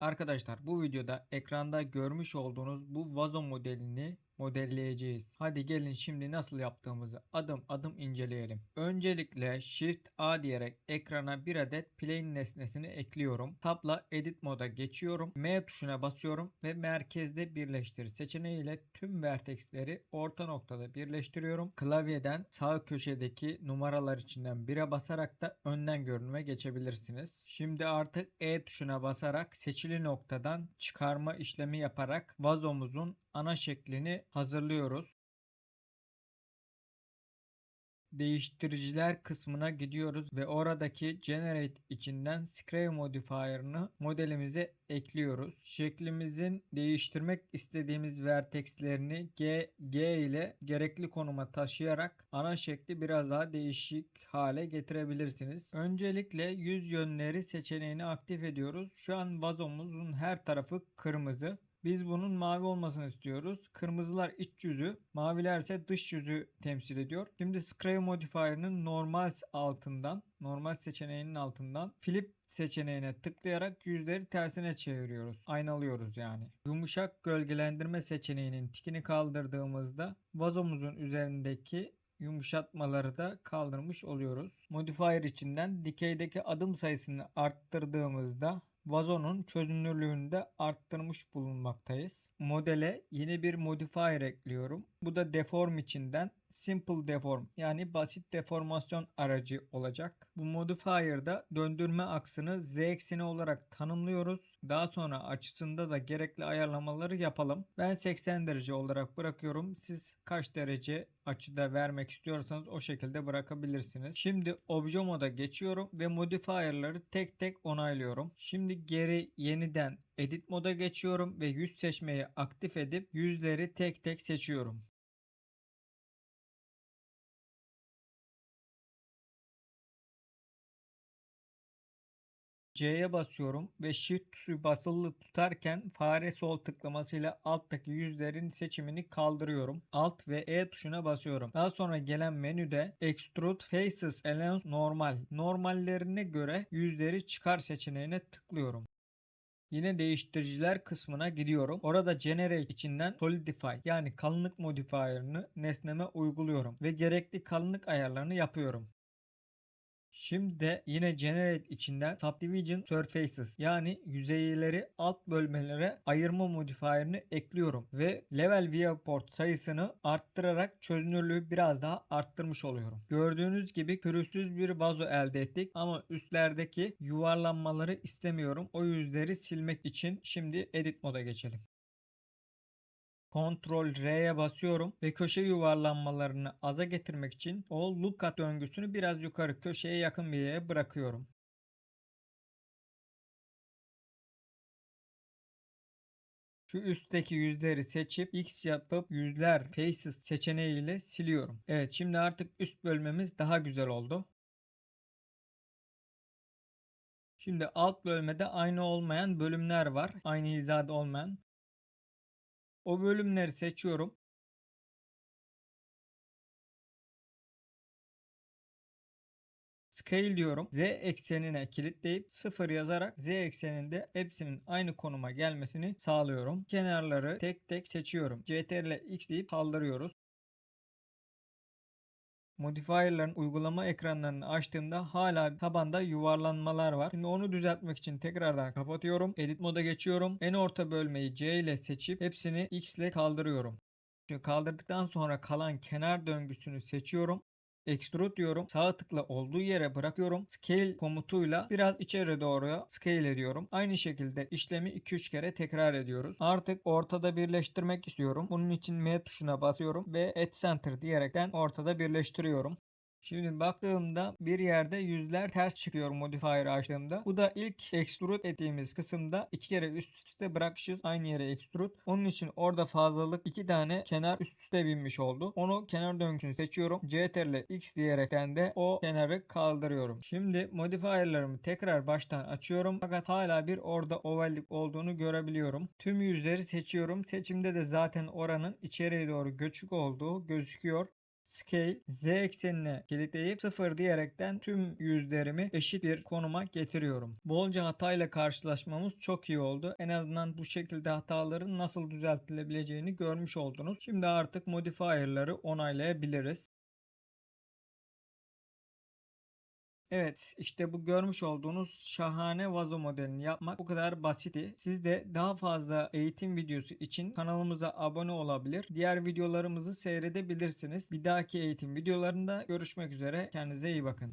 Arkadaşlar bu videoda ekranda görmüş olduğunuz bu vazo modelini modelleyeceğiz. Hadi gelin şimdi nasıl yaptığımızı adım adım inceleyelim. Öncelikle Shift A diyerek ekrana bir adet plane nesnesini ekliyorum. Tabla Edit moda geçiyorum. M tuşuna basıyorum ve merkezde birleştir seçeneğiyle tüm vertexleri orta noktada birleştiriyorum. Klavyeden sağ köşedeki numaralar içinden bire basarak da önden görünüme geçebilirsiniz. Şimdi artık E tuşuna basarak seçili noktadan çıkarma işlemi yaparak vazomuzun ana şeklini hazırlıyoruz. Değiştiriciler kısmına gidiyoruz ve oradaki Generate içinden Scale Modifier'ını modelimize ekliyoruz. Şeklimizin değiştirmek istediğimiz vertexlerini G, G ile gerekli konuma taşıyarak ana şekli biraz daha değişik hale getirebilirsiniz. Öncelikle yüz yönleri seçeneğini aktif ediyoruz. Şu an vazomuzun her tarafı kırmızı. Biz bunun mavi olmasını istiyoruz. Kırmızılar iç yüzü, maviler ise dış yüzü temsil ediyor. Şimdi Scale Modifier'ının normal altından, normal seçeneğinin altından flip seçeneğine tıklayarak yüzleri tersine çeviriyoruz. Aynalıyoruz yani. Yumuşak gölgelendirme seçeneğinin tikini kaldırdığımızda vazomuzun üzerindeki yumuşatmaları da kaldırmış oluyoruz. Modifier içinden dikeydeki adım sayısını arttırdığımızda vazonun çözünürlüğünü de arttırmış bulunmaktayız. Modele yeni bir modifier ekliyorum. Bu da deform içinden simple deform yani basit deformasyon aracı olacak. Bu modifier'da döndürme aksını z ekseni olarak tanımlıyoruz. Daha sonra açısında da gerekli ayarlamaları yapalım. Ben 80 derece olarak bırakıyorum. Siz kaç derece açıda vermek istiyorsanız o şekilde bırakabilirsiniz. Şimdi obje moda geçiyorum ve modifier'ları tek tek onaylıyorum. Şimdi geri yeniden edit moda geçiyorum ve yüz seçmeyi aktif edip yüzleri tek tek seçiyorum. C'ye basıyorum ve Shift tuşu basılı tutarken fare sol tıklamasıyla alttaki yüzlerin seçimini kaldırıyorum. Alt ve E tuşuna basıyorum. Daha sonra gelen menüde Extrude Faces Allowance Normal. Normallerine göre yüzleri çıkar seçeneğine tıklıyorum. Yine değiştiriciler kısmına gidiyorum. Orada Generate içinden Solidify yani kalınlık modifier'ını nesneme uyguluyorum ve gerekli kalınlık ayarlarını yapıyorum. Şimdi de yine Generate içinden Subdivision Surfaces yani yüzeyleri alt bölmelere ayırma modifierini ekliyorum ve Level Viewport sayısını arttırarak çözünürlüğü biraz daha arttırmış oluyorum. Gördüğünüz gibi pürüzsüz bir vazo elde ettik ama üstlerdeki yuvarlanmaları istemiyorum. O yüzleri silmek için şimdi Edit moda geçelim. Ctrl R'ye basıyorum ve köşe yuvarlanmalarını aza getirmek için o lookup döngüsünü biraz yukarı köşeye yakın bir yere bırakıyorum. Şu üstteki yüzleri seçip X yapıp yüzler faces seçeneğiyle siliyorum. Evet şimdi artık üst bölmemiz daha güzel oldu. Şimdi alt bölmede aynı olmayan bölümler var. Aynı hizada olmayan. O bölümleri seçiyorum. Scale diyorum. Z eksenine kilitleyip 0 yazarak Z ekseninde hepsinin aynı konuma gelmesini sağlıyorum. Kenarları tek tek seçiyorum. CTRL X deyip kaldırıyoruz. Modifier'ların uygulama ekranlarını açtığımda hala tabanda yuvarlanmalar var. Şimdi onu düzeltmek için tekrardan kapatıyorum. Edit moda geçiyorum. En orta bölmeyi C ile seçip hepsini X ile kaldırıyorum. Şimdi kaldırdıktan sonra kalan kenar döngüsünü seçiyorum. Extrude diyorum. Sağ tıkla olduğu yere bırakıyorum. Scale komutuyla biraz içeri doğru scale ediyorum. Aynı şekilde işlemi 2-3 kere tekrar ediyoruz. Artık ortada birleştirmek istiyorum. Bunun için M tuşuna basıyorum ve Add Center diyerekten ortada birleştiriyorum. Şimdi baktığımda bir yerde yüzler ters çıkıyor modifier açtığımda. Bu da ilk extrude ettiğimiz kısımda iki kere üst üste bırakmışız aynı yere extrude. Onun için orada fazlalık iki tane kenar üst üste binmiş oldu. Onu kenar döngüsünü seçiyorum. CTRL X diyerekten de o kenarı kaldırıyorum. Şimdi modifierlarımı tekrar baştan açıyorum. Fakat hala bir orada ovallik olduğunu görebiliyorum. Tüm yüzleri seçiyorum. Seçimde de zaten oranın içeriye doğru göçük olduğu gözüküyor. Scale z eksenine kilitleyip 0 diyerekten tüm yüzlerimi eşit bir konuma getiriyorum. Bolca hatayla karşılaşmamız çok iyi oldu. En azından bu şekilde hataların nasıl düzeltilebileceğini görmüş oldunuz. Şimdi artık modifier'ları onaylayabiliriz. Evet işte bu görmüş olduğunuz şahane vazo modelini yapmak bu kadar basitti. Siz de daha fazla eğitim videosu için kanalımıza abone olabilir. Diğer videolarımızı seyredebilirsiniz. Bir dahaki eğitim videolarında görüşmek üzere. Kendinize iyi bakın.